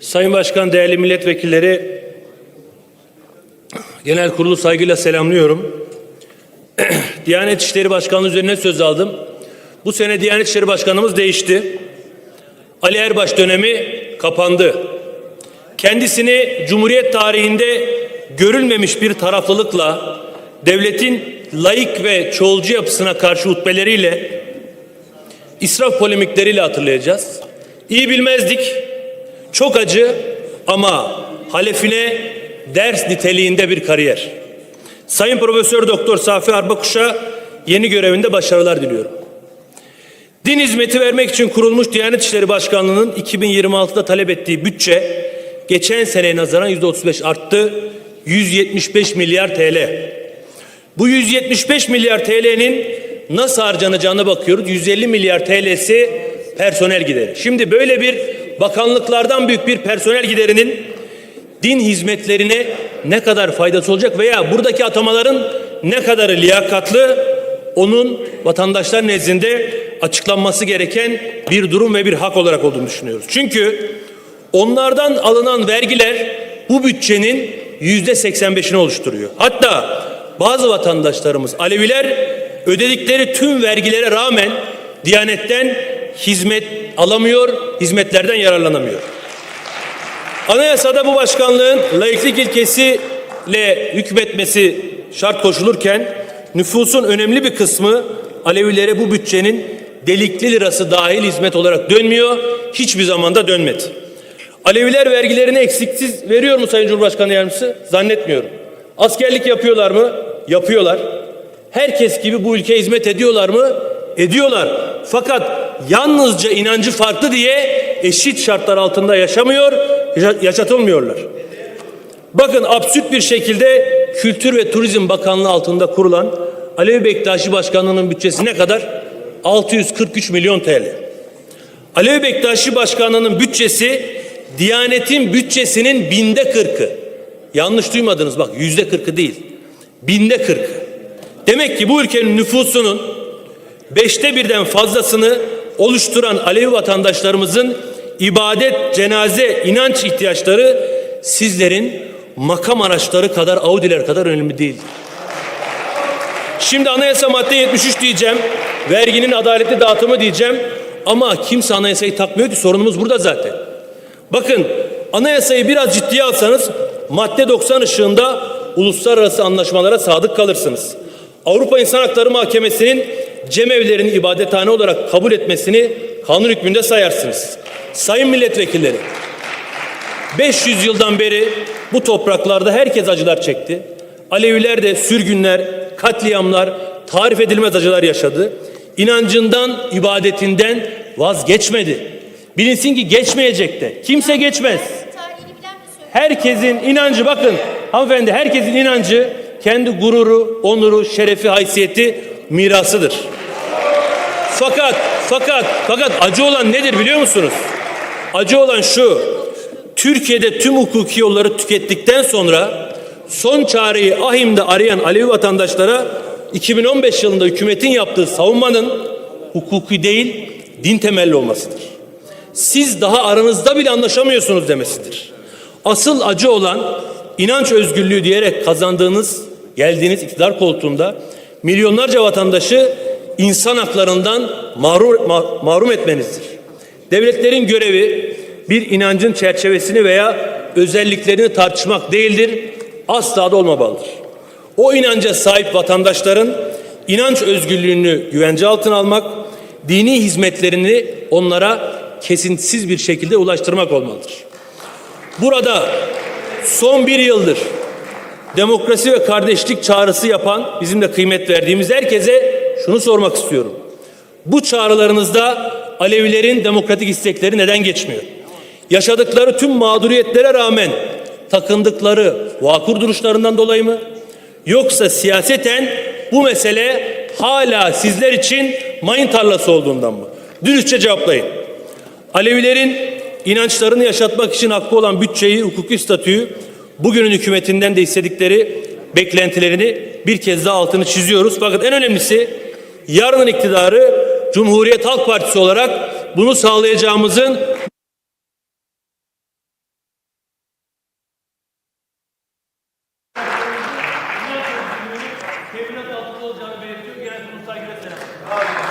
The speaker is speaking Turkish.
Sayın Başkan, değerli milletvekilleri, genel kurulu saygıyla selamlıyorum. Diyanet İşleri Başkanlığı üzerine söz aldım. Bu sene Diyanet İşleri Başkanımız değişti. Ali Erbaş dönemi kapandı. Kendisini Cumhuriyet tarihinde görülmemiş bir taraflılıkla devletin laik ve çoğulcu yapısına karşı hutbeleriyle israf polemikleriyle hatırlayacağız. İyi bilmezdik. Çok acı ama halefine ders niteliğinde bir kariyer. Sayın Profesör Doktor Safi Arbakuş'a yeni görevinde başarılar diliyorum. Din hizmeti vermek için kurulmuş Diyanet İşleri Başkanlığı'nın 2026'da talep ettiği bütçe geçen seneye nazaran %35 arttı. 175 milyar TL. Bu 175 milyar TL'nin nasıl harcanacağına bakıyoruz. 150 milyar TL'si personel gideri. Şimdi böyle bir bakanlıklardan büyük bir personel giderinin din hizmetlerine ne kadar faydası olacak veya buradaki atamaların ne kadarı liyakatlı onun vatandaşlar nezdinde açıklanması gereken bir durum ve bir hak olarak olduğunu düşünüyoruz. Çünkü onlardan alınan vergiler bu bütçenin yüzde 85'ini oluşturuyor. Hatta bazı vatandaşlarımız Aleviler ödedikleri tüm vergilere rağmen Diyanetten hizmet alamıyor, hizmetlerden yararlanamıyor. Anayasada bu başkanlığın laiklik ilkesiyle hükmetmesi şart koşulurken nüfusun önemli bir kısmı Alevilere bu bütçenin delikli lirası dahil hizmet olarak dönmüyor. Hiçbir zamanda dönmedi. Aleviler vergilerini eksiksiz veriyor mu Sayın Cumhurbaşkanı Yardımcısı? Zannetmiyorum. Askerlik yapıyorlar mı? Yapıyorlar. Herkes gibi bu ülkeye hizmet ediyorlar mı? Ediyorlar. Fakat yalnızca inancı farklı diye eşit şartlar altında yaşamıyor, yaşatılmıyorlar. Bakın absürt bir şekilde Kültür ve Turizm Bakanlığı altında kurulan Alevi Bektaşi Başkanlığı'nın bütçesi ne kadar? 643 milyon TL. Alevi Bektaşi Başkanlığı'nın bütçesi Diyanet'in bütçesinin binde kırkı. Yanlış duymadınız bak yüzde kırkı değil. Binde kırkı. Demek ki bu ülkenin nüfusunun beşte birden fazlasını oluşturan Alevi vatandaşlarımızın ibadet, cenaze, inanç ihtiyaçları sizlerin makam araçları kadar, Audi'ler kadar önemli değil. Şimdi anayasa madde 73 diyeceğim. Verginin adaletli dağıtımı diyeceğim. Ama kimse anayasayı takmıyor ki sorunumuz burada zaten. Bakın anayasayı biraz ciddiye alsanız madde 90 ışığında uluslararası anlaşmalara sadık kalırsınız. Avrupa İnsan Hakları Mahkemesi'nin cemevlerini ibadethane olarak kabul etmesini kanun hükmünde sayarsınız. Sayın milletvekilleri 500 yıldan beri bu topraklarda herkes acılar çekti. Aleviler de sürgünler, katliamlar, tarif edilmez acılar yaşadı. İnancından, ibadetinden vazgeçmedi. Bilinsin ki geçmeyecek de. Kimse geçmez. Herkesin inancı bakın hanımefendi herkesin inancı kendi gururu, onuru, şerefi, haysiyeti mirasıdır. Fakat fakat fakat acı olan nedir biliyor musunuz? Acı olan şu. Türkiye'de tüm hukuki yolları tükettikten sonra son çareyi Ahim'de arayan Alevi vatandaşlara 2015 yılında hükümetin yaptığı savunmanın hukuki değil din temelli olmasıdır. Siz daha aranızda bile anlaşamıyorsunuz demesidir. Asıl acı olan inanç özgürlüğü diyerek kazandığınız, geldiğiniz iktidar koltuğunda milyonlarca vatandaşı insan haklarından mahrum, ma- mahrum etmenizdir. Devletlerin görevi bir inancın çerçevesini veya özelliklerini tartışmak değildir, asla da olmamalıdır. O inanca sahip vatandaşların inanç özgürlüğünü güvence altına almak, dini hizmetlerini onlara kesintisiz bir şekilde ulaştırmak olmalıdır. Burada son bir yıldır demokrasi ve kardeşlik çağrısı yapan bizim de kıymet verdiğimiz herkese şunu sormak istiyorum. Bu çağrılarınızda Alevilerin demokratik istekleri neden geçmiyor? Yaşadıkları tüm mağduriyetlere rağmen takındıkları vakur duruşlarından dolayı mı? Yoksa siyaseten bu mesele hala sizler için mayın tarlası olduğundan mı? Dürüstçe cevaplayın. Alevilerin inançlarını yaşatmak için hakkı olan bütçeyi, hukuki statüyü bugünün hükümetinden de istedikleri beklentilerini bir kez daha altını çiziyoruz. Fakat en önemlisi yarının iktidarı Cumhuriyet Halk Partisi olarak bunu sağlayacağımızın